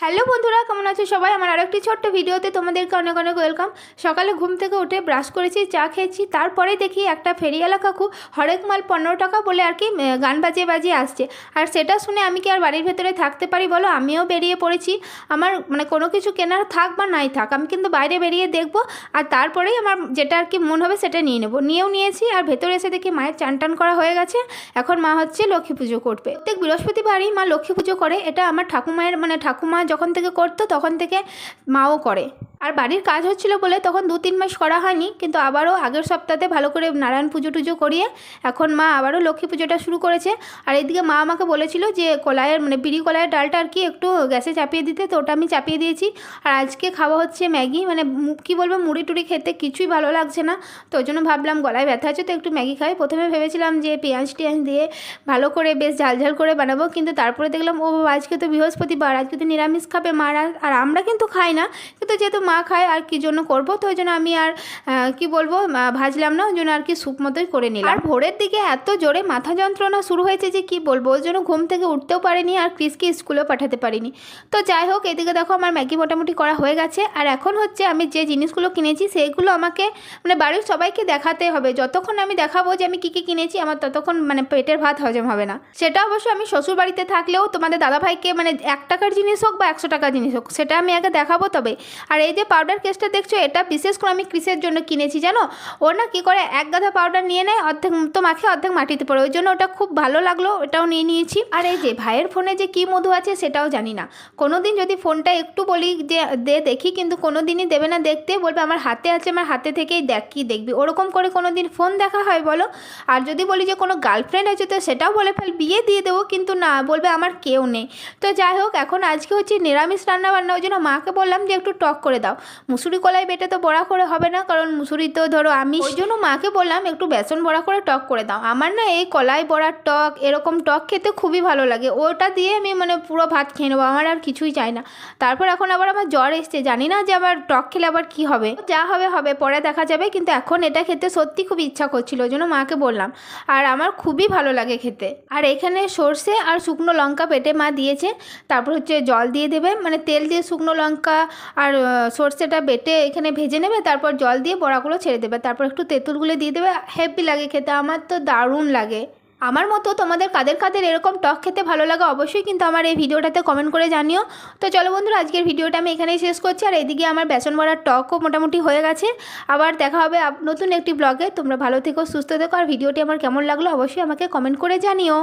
Hello বন্ধুরা, কেমন আছো সবাই? আমার আরেকটি ছোট্ট ভিডিওতে তোমাদেরকে অনেক অনেক ওয়েলকাম। সকালে ঘুম থেকে উঠে ব্রাশ করেছি, চা খেয়েছি, তারপরে দেখি একটা ফেরিওয়ালা কাকু হরেক মাল পনেরো টাকা বলে আর কি গান বাজিয়ে বাজিয়ে আসছে। আর সেটা শুনে আমি কি আর বাড়ির ভেতরে থাকতে পারি বলো? আমিও বেরিয়ে পড়েছি। আমার মানে কোনো কিছু কেনার থাক বা নাই থাক, আমি কিন্তু বাইরে বেরিয়ে দেখব আর তারপরেই আমার যেটা আর কি মন হবে সেটা নিয়ে নেব। নিয়েও নিয়েছি আর ভেতরে এসে দেখি মায়ের চান টান করা হয়ে গেছে। এখন মা হচ্ছে লক্ষ্মী পুজো করবে। প্রত্যেক বৃহস্পতিবারই মা লক্ষ্মী পুজো করে। এটা আমার ঠাকুমায়ের মানে ঠাকুমা যখন থেকে করতো তখন থেকে মাও করে। আর বাড়ির কাজ হচ্ছিল বলে তখন দু তিন মাস করা হয়নি, কিন্তু আবারও আগের সপ্তাহে ভালো করে নারায়ণ পুজো টুজো করিয়ে এখন মা আবারও লক্ষ্মী পুজোটা শুরু করেছে। আর এদিকে মা আমাকে বলেছিল যে কলাইয়ের মানে বিড়ি কলাইয়ের ডালটা আর কি একটু গ্যাসে চাপিয়ে দিতে, তো ওটা আমি চাপিয়ে দিয়েছি। আর আজকে খাওয়া হচ্ছে ম্যাগি মানে কি বলব, মুড়ি টুড়ি খেতে কিছুই ভালো লাগছে না। তো ওই জন্য ভাবলাম গলায় ব্যথা আছে, তো একটু ম্যাগি খাই। প্রথমে ভেবেছিলাম যে পেঁয়াজ টিয়াজ দিয়ে ভালো করে বেশ ঝাল ঝাল করে বানাবো, কিন্তু তারপরে দেখলাম, ও আজকে তো বৃহস্পতিবার, আজকে তো নিরামিষ খাবে মারা, আর আমরা কিন্তু খাই না। কিন্তু যেহেতু মা খায় আর কি জন্য করব? তো ওই জন্য আমি আর কি বলব ভাজলাম না, ওই জন্য আর কি স্যুপ মতোই করে নিলাম। আর ভোরের দিকে এত জোরে মাথা যন্ত্রণা শুরু হয়েছে যে কি বলব, ওই জন্য ঘুম থেকে উঠতেও পারিনি আর ক্রিসকে স্কুলেও পাঠাতে পারিনি। তো যাই হোক, এদিকে দেখো আমার ম্যাগি মোটামুটি করা হয়ে গেছে। আর এখন হচ্ছে আমি যে জিনিসগুলো কিনেছি, সেইগুলো আমাকে মানে বাড়ির সবাইকে দেখাতে হবে। যতক্ষণ আমি দেখাবো যে আমি কী কী কিনেছি, আমার ততক্ষণ মানে পেটের ভাত হজম হবে না। সেটা অবশ্য আমি শ্বশুর বাড়িতে থাকলেও তোমাদের দাদাভাইকে মানে এক টাকার জিনিস হোক বা একশো টাকার জিনিস হোক, সেটা আমি আগে দেখাবো তবে। আর এই যে পাউডার কেসটা দেখছ, এটা বিশেষ করে আমি ক্রিসের জন্য কিনেছি, জানো? ও না কী করে, এক গাদা পাউডার নিয়ে নেয়, অর্ধেক তো মাখে, অর্ধেক মাটিতে পড়ে। ওই জন্য ওটা খুব ভালো লাগল, ওটাও নিয়ে নিয়েছি। আর এই যে ভাইয়ের ফোনে যে কী মধু আছে, সেটাও জানি না। কোনো দিন যদি ফোনটা একটু বলি যে, দে, দেখি, কিন্তু কোনো দিনই দেবে না দেখতে। বলবে, আমার হাতে আছে, আমার হাতে থেকেই দেখ, কি দেখবি? ওরকম করে কোনো দিন ফোন দেখা হয়, বলো? আর যদি বলি যে, কোনো গার্লফ্রেন্ড আছে তো সেটাও বলে ফেল, বিয়ে দিয়ে দেবো, কিন্তু না, বলবে, আমার কেউ নেই। তো যাই হোক, এখন আজকে হচ্ছে নিরামিষ রান্না বান্না ওই জন্য মাকে বললাম যে, একটু টক করে দাও। মুসুরি কলাই বেটে তো বড়া করে হবে না, কারণ মুসুরি তো ধরো আমি ওই জন্য মাকে বললাম, একটু বেসন বড়া করে টক করে দাও। আমার না এই কলাই বড়ার টক, এরকম টক খেতে খুবই ভালো লাগে। ওটা দিয়ে আমি মানে পুরো ভাত খেয়ে নেব, আমার আর কিছুই চাই না। তারপর এখন আবার আমার জ্বর এসছে, জানি না যে আবার টক খেলে আবার কি হবে। যা হবে হবে, পরে দেখা যাবে, কিন্তু এখন এটা খেতে সত্যি খুব ইচ্ছা করছিল, ওই জন্য মাকে বললাম। আর আমার খুবই ভালো লাগে খেতে। আর এখানে সর্ষে আর শুকনো লঙ্কা পেটে মা দিয়েছে। তারপর হচ্ছে জল দিয়ে দেবে মানে তেল দিয়ে শুকনো লঙ্কা আর সর্ষেটা বেটে এখানে ভেজে নেবে, তারপর জল দিয়ে বড়াগুলো ছেড়ে দেবে। তারপর একটু তেঁতুলগুলো দিয়ে দেবে, হেভি লাগে খেতে, আমার তো দারুণ লাগে। আমার মতো তোমাদের কাদের কাদের এরকম টক খেতে ভালো লাগে অবশ্যই কিন্তু আমার এই ভিডিওটাতে কমেন্ট করে জানিও। তো চলো বন্ধুরা, আজকের ভিডিওটা আমি এখানেই শেষ করছি, আর এদিকে আমার বেসন বড়ার টকও মোটামুটি হয়ে গেছে। আবার দেখা হবে নতুন একটি ব্লগে তোমরা ভালো থেকো, সুস্থ থেকো, আর ভিডিওটি আমার কেমন লাগল অবশ্যই আমাকে কমেন্ট করে জানিও।